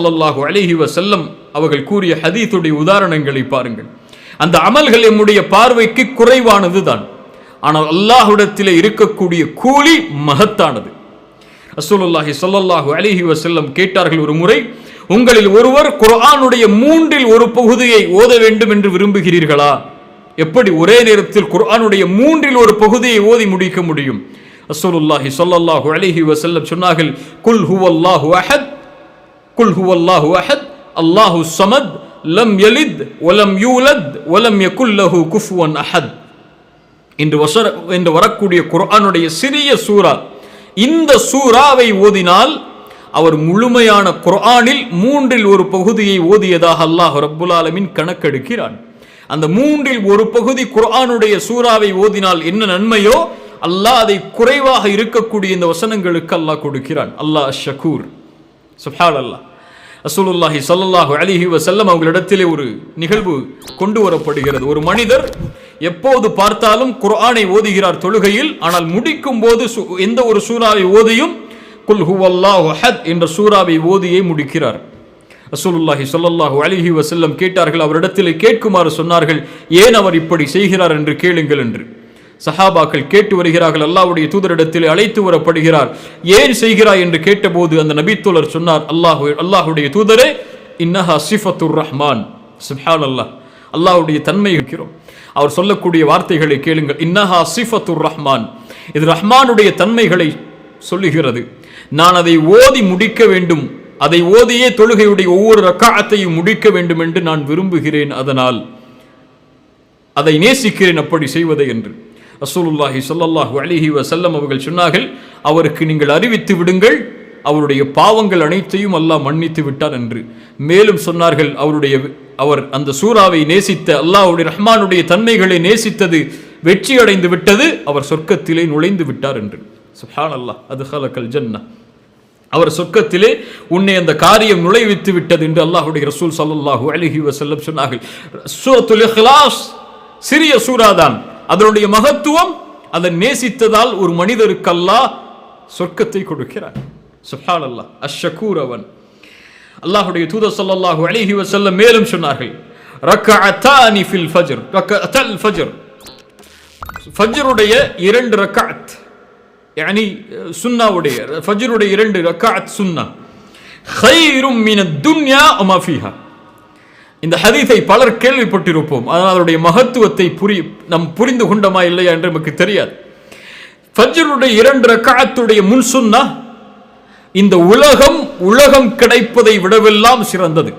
ஸல்லல்லாஹு அலிஹி வசல்லம் அவர்கள் கூறிய ஹதீத்துடைய உதாரணங்களை பாருங்கள். அந்த அமல்கள் எம்முடைய பார்வைக்கு குறைவானது தான். ஆனால் அல்லாஹுடத்தில் இருக்கக்கூடிய கூலி மகத்தானது. அசூலுல்லாஹி சொல்லல்லாஹு அலிஹி வசல்லம் கேட்டார்கள் ஒரு முறை உங்களில் ஒருவர் குர்ஆனுடைய மூன்றில் ஒரு பகுதியை ஓத வேண்டும் என்று விரும்புகிறீர்களா? எப்படி ஒரே நேரத்தில் குர்ஆனுடைய மூன்றில் ஒரு பகுதியை ஓதி முடிக்க முடியும்? அசூலுல்லாஹி சொல்லல்லாஹு அலிஹி வசல்லம் சொன்னார்கள் குல் ஹுவல்லாஹு அஹத் குல் ஹுவல்லாஹு அஹத் அல்லாஹு சமத் லம் யலித் ஒலம் யூலத் ஒலம் யகுல்லஹு குஃபுவன் அஹத் இன்று வசர என்று வரக்கூடிய குர்ஆனுடைய சிறிய சூரா இந்த சூறாவை ஓதினால் அவர் முழுமையான குர்ஆனில் மூன்றில் ஒரு பகுதியை ஓதியதாக அல்லாஹ் ரப்புல் கணக்கெடுக்கிறான். அந்த மூன்றில் ஒரு பகுதி குர்ஆனுடைய சூறாவை ஓதினால் என்ன நன்மையோ அல்லாஹ் அதை குறைவாக இருக்கக்கூடிய இந்த வசனங்களுக்கு அல்லாஹ் கொடுக்கிறான். அல்லாஹ் ஷக்கூர் சுஹால் அல்லாஹ் ரசூலுல்லாஹி ஸல்லல்லாஹு அலிஹி வசல்லம் அவங்களிடத்திலே ஒரு நிகழ்வு கொண்டு வரப்படுகிறது. ஒரு மனிதர் எப்போது பார்த்தாலும் குர்ஆனை ஓதுகிறார் தொழுகையில் ஆனால் முடிக்கும் போது சு- எந்த ஒரு சூறாவை ஓதியும் குல் ஹுவல்லாஹு என்ற சூறாவை ஓதியை முடிக்கிறார். ரசூலுல்லாஹி சொல்லல்லாஹு அலிஹி வசல்லம் கேட்டார்கள் அவரிடத்திலே கேட்குமாறு சொன்னார்கள் ஏன் அவர் இப்படி செய்கிறார் என்று கேளுங்கள் என்று. சஹாபாக்கள் கேட்டு வருகிறார்கள் அல்லாவுடைய தூதரிடத்தில் அழைத்து வரப்படுகிறார். ஏன் செய்கிறாய் என்று கேட்டபோது அந்த நபித்தோழர் சொன்னார் அல்லாஹ் அல்லாஹ்வுடைய தூதரே இன்னஹா சிஃபத்துர் ரஹ்மான். சுஹான் அல்லாஹ் அல்லாஹ்வுடைய தன்மை இருக்கிறோம் அவர் சொல்லக்கூடிய வார்த்தைகளை கேளுங்கள். இன்னஹா சிஃபத்துர் ரஹ்மான். இது ரஹ்மானுடைய தன்மைகளை சொல்லுகிறது. நான் அதை ஓதி முடிக்க வேண்டும். அதை ஓதியே தொழுகையுடைய ஒவ்வொரு ரக்காத்தையும் முடிக்க வேண்டும் என்று நான் விரும்புகிறேன். அதனால் அதை நேசிக்கிறேன் அப்படி செய்வதை என்று. ரசூலுல்லாஹி சொல்லல்லாஹு அலிஹி வசல்லம் அவர்கள் சொன்னார்கள் அவருக்கு நீங்கள் அறிவித்து விடுங்கள் அவருடைய பாவங்கள் அனைத்தையும் அல்லாஹ் மன்னித்து விட்டார் என்று. மேலும் சொன்னார்கள் அவருடைய அவர் அந்த சூறாவை நேசித்த அல்லாஹ்வுடைய ரஹ்மானுடைய தன்மைகளை நேசித்தது வெற்றி அடைந்து விட்டது அவர் சொர்க்கத்திலே நுழைந்து விட்டார் என்று. சுஹான் அல்லாஹ் அது ஹலக்கல் ஜன்னா அவர் சொர்க்கத்திலே உன்னை அந்த காரியம் நுழைவித்து விட்டது என்று அல்லாஹுடைய ரசூல் சல்லாஹூ அலிஹி வசல்லம் சொன்னார்கள். சூரத்துல் இக்லாஸ் சிறிய சூறாதான். அதனுடைய மகத்துவம் அதை நேசித்ததால் ஒரு மனிதருக்கு அல்லாஹ் சொர்க்கத்தை கொடுக்கிறார் சுப்ஹான் அல்லாஹ் அஷ்ஷகூர் அவன் அல்லாஹ்வுடைய தூதர் ஸல்லல்லாஹு அலைஹி வஸல்லம் மேலும் சொன்னார்கள் ரக்அத்தானி ஃபில் ஃபஜ்ர் ரக்அத்தல் ஃபஜ்ர் ஃபஜ்ருடைய இரண்டு ரக்அத் يعني சுன்னாவுடைய ஃபஜ்ருடைய இரண்டு ரக்காத் சுன்னா خيرٌ من الدنيا وما فيها இந்த ஹதீஸை பலர் கேள்விப்பட்டிருப்போம். ஆனால் அதனுடைய மகத்துவத்தை புரி நம் புரிந்து கொண்டோமா இல்லையா என்று நமக்கு தெரியாது. ஃபஜ்ருடைய இரண்டு ரக்காத்துடைய முன் சுன்னா இந்த உலகம் உலகம் கிடைப்பதை விடவெல்லாம் சிறந்தது.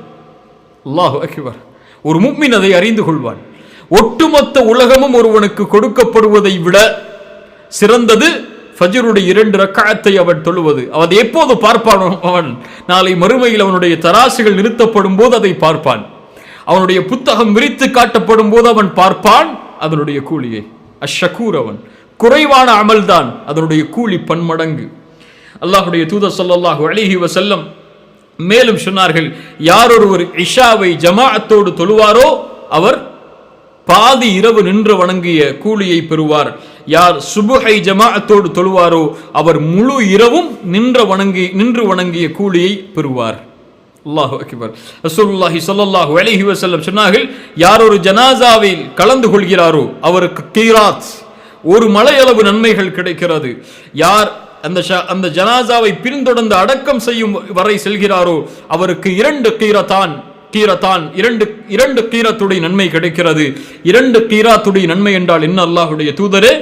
அல்லாஹு அகிவர் ஒரு முக்மின் அதை அறிந்து கொள்வான். ஒட்டுமொத்த உலகமும் ஒருவனுக்கு கொடுக்கப்படுவதை விட சிறந்தது ஃபஜ்ருடைய இரண்டு ரக்காயத்தை அவன் தொழுவது. அவன் எப்போது பார்ப்பான் அவன் நாளை மறுமையில் அவனுடைய தராசுகள் நிறுத்தப்படும் போது அதை பார்ப்பான். அவனுடைய புத்தகம் விரித்து காட்டப்படும் போது அவன் பார்ப்பான் அதனுடைய கூலியை. அஷக்கூர் அவன். குறைவான அமல்தான் அதனுடைய கூலி பன்மடங்கு. அல்லாஹுடைய தூதர் ஸல்லல்லாஹு அழகி வசல்லம் மேலும் சொன்னார்கள் யார் ஒருவர் இஷாவை ஜமாஅத்தோடு தொழுவாரோ அவர் பாதி இரவு நின்று வணங்கிய கூலியை பெறுவார். யார் சுபுஹை ஜமாஅத்தோடு தொழுவாரோ அவர் முழு இரவும் நின்ற வணங்கி நின்று வணங்கிய கூலியை பெறுவார். அல்லாஹு அக்பர். ரசூலுல்லாஹி ஸல்லல்லாஹு அலைஹி வசல்லம் சொன்னார்கள் யார் ஒரு ஜனாசாவில் கலந்து கொள்கிறாரோ அவருக்கு கீராத் ஒரு மலையளவு நன்மைகள் கிடைக்கிறது. யார் அந்த அந்த ஜனாசாவை பின்தொடர்ந்து அடக்கம் செய்யும் வரை செல்கிறாரோ அவருக்கு இரண்டு கீரத்தான் கீரத்தான் இரண்டு இரண்டு கீரத்துடைய நன்மை கிடைக்கிறது. இரண்டு கீராத்துடைய நன்மை என்றால் என்ன? அல்லாஹுடைய தூதரே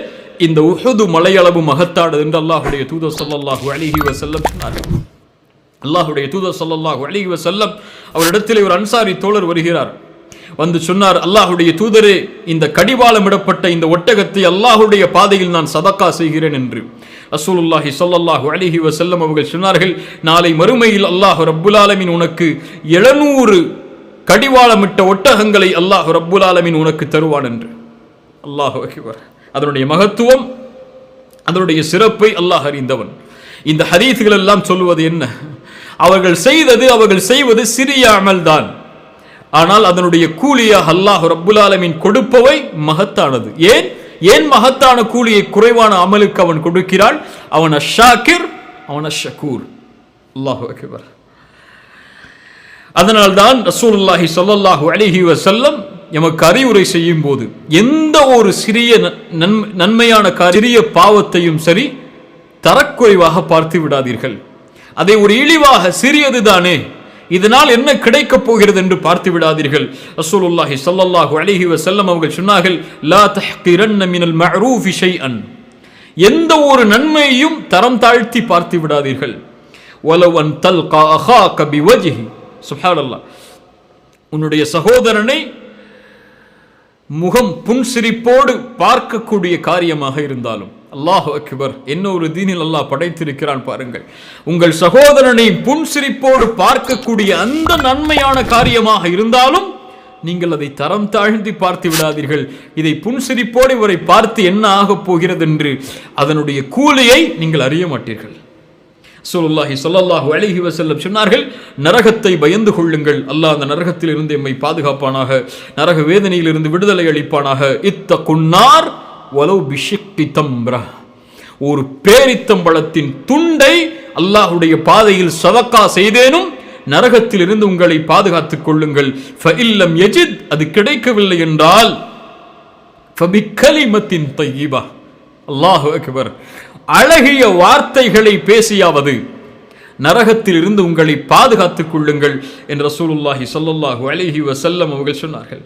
இந்த உஹது மலையளவு மகத்தாடு என்று அல்லாஹுடைய தூதர் ஸல்லல்லாஹு அலைஹி வசல்லம் சொன்னார்கள் அல்லாஹுடைய தூதர் சொல்லல்லாஹு அலைஹி செல்லம் அவரிடத்தில் ஒரு அன்சாரி தோழர் வருகிறார். வந்து சொன்னார் அல்லாஹுடைய தூதரே இந்த கடிவாளம் இடப்பட்ட இந்த ஒட்டகத்தை அல்லாஹுடைய பாதையில் நான் சதக்கா செய்கிறேன் என்று. அசூலுல்லாஹி சொல்லல்லாஹு அலைஹி செல்லம் அவர்கள் சொன்னார்கள் நாளை மறுமையில் அல்லாஹ் ரப்புலாலமின் உனக்கு 700 கடிவாளமிட்ட ஒட்டகங்களை அல்லாஹ் ரப்புலாலமின் ஆலமீன் உனக்கு தருவான் என்று. அல்லாஹ் அதனுடைய மகத்துவம் அதனுடைய சிறப்பை அல்லாஹ் அறிந்தவன். இந்த ஹதீஸ்கள் எல்லாம் சொல்லுவது என்ன? அவர்கள் செய்தது அவர்கள் செய்வது சிறிய அமல்தான். ஆனால் அதனுடைய கூலியாக அல்லாஹ் ரப்புல் ஆலமின் கொடுப்பவை மகத்தானது. ஏன்? ஏன் மகத்தான கூலியை குறைவான அமலுக்கு அவன் கொடுக்கிறான்? அவன் அஷாக்கிர் அவன் அஷக்கூர் அல்லாஹு அதனால் அதனால்தான் ரசூலுல்லாஹி சொல்லல்லாஹு அலிஹி வசல்லம் எமக்கு அறிவுரை செய்யும் போது எந்த ஒரு சிறிய ந- நன்மையான கா- சிறிய பாவத்தையும் சரி தரக்குறைவாக பார்த்து விடாதீர்கள். அதை ஒரு இழிவாக சிறியது தானே? இதனால் என்ன கிடைக்கப் போகிறது என்று பார்த்து விடாதீர்கள். அசூலுல்லாஹி ஸல்லல்லாஹு அலைஹி வசல்லம் அவர்கள் சொன்னார்கள் லா தஹ்கிரன்ன மினல் மஅரூஃபி ஷைஅன். எந்த ஒரு நன்மையையும் தரம் தாழ்த்தி பார்த்து விடாதீர்கள். ஒலவன் தல் கஹா கபி வஜிஹி சுப்ஹானல்லாஹ் உன்னுடைய சகோதரனை முகம் புன்சிரிப்போடு பார்க்கக்கூடிய காரியமாக இருந்தாலும் அல்லாஹ் அக்பர் என்ன ஒரு தீனில் அல்லாஹ் படைத்திருக்கிறான் பாருங்கள். உங்கள் சகோதரனை புன்சிரிப்போடு பார்க்கக்கூடிய அந்த நன்மையான காரியமாக இருந்தாலும் நீங்கள் அதை தரம் தாழ்ந்து பார்த்து விடாதீர்கள். இதை புன்சிரிப்போடு இவரை பார்த்து என்ன ஆகப் போகிறது என்று அதனுடைய கூலியை நீங்கள் அறிய மாட்டீர்கள். ரசூலுல்லாஹி ஸல்லல்லாஹு அழகி வசல்லம் சொன்னார்கள் நரகத்தை பயந்து கொள்ளுங்கள். அல்லாஹ் அந்த நரகத்தில் இருந்து எம்மை பாதுகாப்பானாக நரக வேதனையில் இருந்து விடுதலை அளிப்பானாக. இத்த குன்னார் ஒலவு பிஷிக்டி தம்ரா ஒரு பேரித்தம்பளத்தின் துண்டை அல்லாஹ்வுடைய பாதையில் சதக்கா செய்தேனும் நரகத்தில் இருந்து உங்களை பாதுகாத்துக் கொள்ளுங்கள். ஃபஇல்லம் எஜித் அது கிடைக்கவில்லை என்றால் ஃபபிக்கலிமத்தின் தையீபா அல்லாஹு அக்பர். அழகிய வார்த்தைகளை பேசியாவது நரகத்தில் இருந்து உங்களை பாதுகாத்துக் கொள்ளுங்கள் என்று ரசூலுல்லாஹி ஸல்லல்லாஹு அலைஹி வசல்லம் அவர்கள் சொன்னார்கள்.